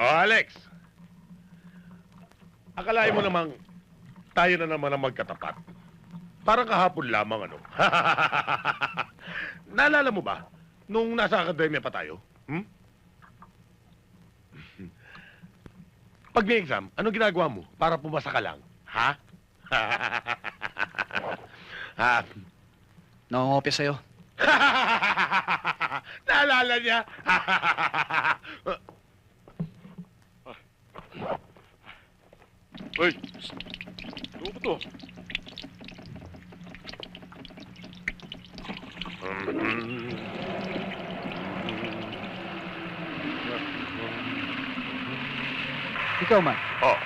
Oh, Alex. Akalain mo namang tayo na naman ang magkatapat. Parang kahapon lamang, ano? Naalala mo ba, nung nasa akademya pa tayo? Hmm? Pag may exam, ano ginagawa mo para pumasa ka lang? Ha? ha? Nangungopia sa'yo. Naalala niya? Hoy! Ano ba to? Ikaw man, oh,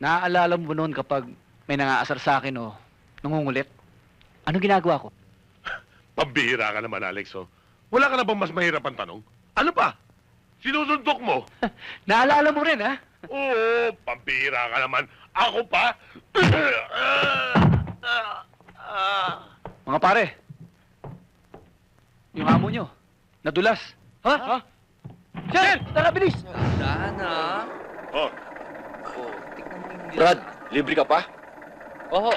naaalala mo ba noon kapag may nangaasar sa akin o nangungulit? Ano ginagawa ko? pambihira ka naman, Alex, oh. Wala ka na bang mas mahirap ang tanong? Ano pa? Sinusuntok mo? Naalala mo rin, ha? Oo, pambihira ka naman. Ako pa? Mga pare, yung amo nyo, nadulas. Ha? Ha? Sir! Tara, bilis! Sana. oh, Oh, tignan mo yung Brad, libre ka pa? Oo.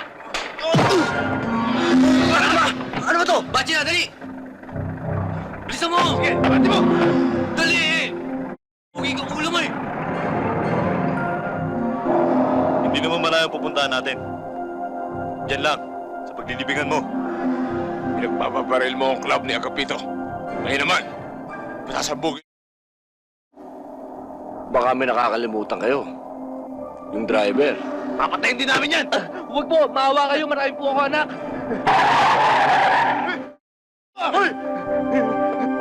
Ano ba? Ano ba to? Bachi na, dali! Bilisan mo! Sige, bati mo! Dali! Ang pupuntahan natin. Diyan lang, sa paglilibingan mo. Pinagpapabaril mo ang club ni Agapito. Ngayon naman, pasasabugin. Baka may nakakalimutan kayo. Yung driver. Papatayin din namin yan! Huwag po! Maawa kayo! Marami po ako anak! Hoy!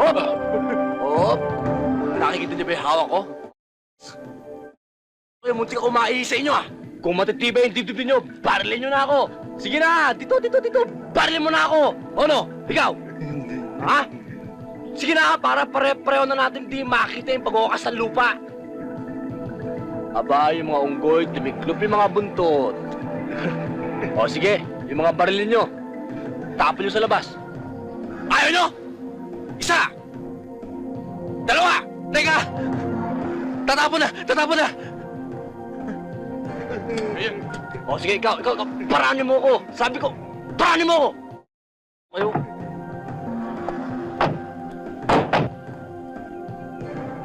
Oh! Oh! Nakikita niyo ba yung hawak ko? Kaya munti ka kumain sa inyo ah! Kung matitibay yung dibdib niyo, barilin niyo na ako! Sige na! Dito, dito, dito! Barilin mo na ako! O no? Ikaw? Ha? Sige na, para pare-pareho na natin di makita yung pag-ukas ng lupa. Aba, yung mga unggoy, tumiklop yung mga buntot. o sige, yung mga barilin nyo, tapon nyo sa labas. Ayaw nyo! Isa! Dalawa! Teka! Tatapon na! Tatapon na! O sige, ikaw, ikaw, ikaw, paranin mo ako! Sabi ko, paranin mo ako! Ayaw.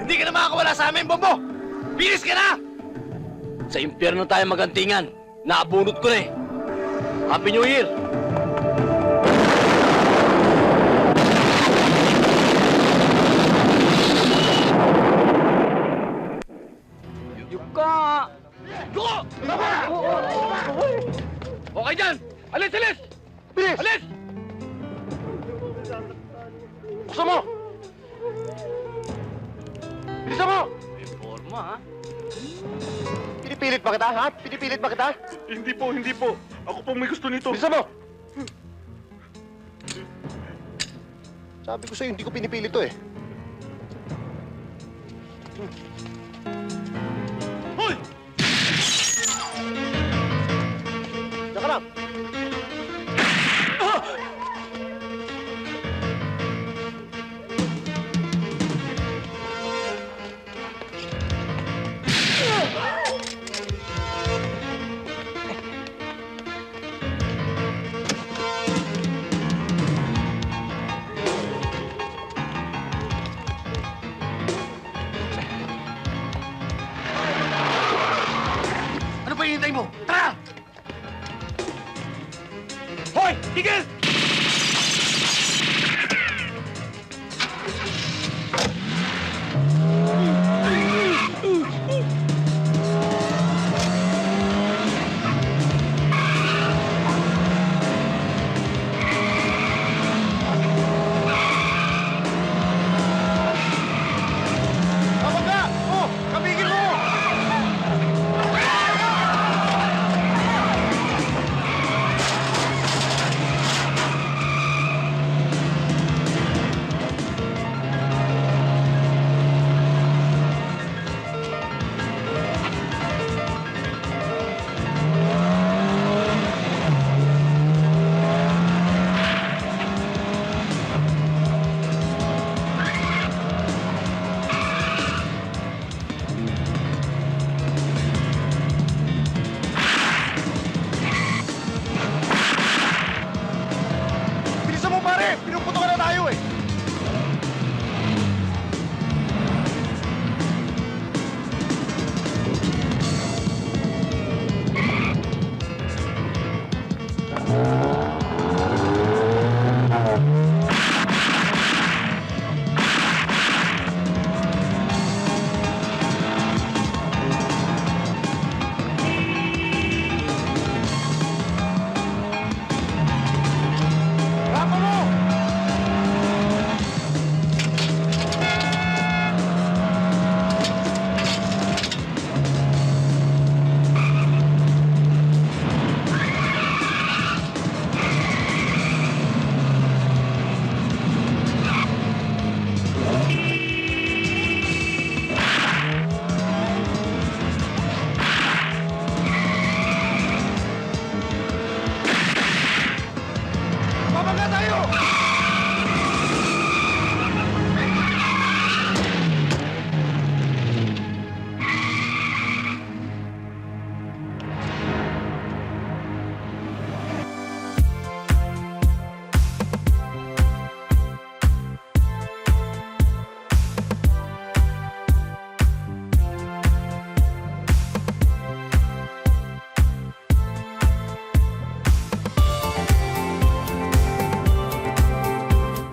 Hindi ka na makakawala sa amin, Bombo! Bilis ka na! Sa impyerno tayo magantingan. Naabunot ko na eh. Happy New Year! Alis! Buksan mo! Bilisan mo! Forma ha? Pinipilit ba kita, ha? Pinipilit ba kita? hindi po, hindi po. Ako po may gusto nito. Bilisan mo! Sabi ko sa'yo, hindi ko pinipilit to eh. Hoy! Hoy! Tigil!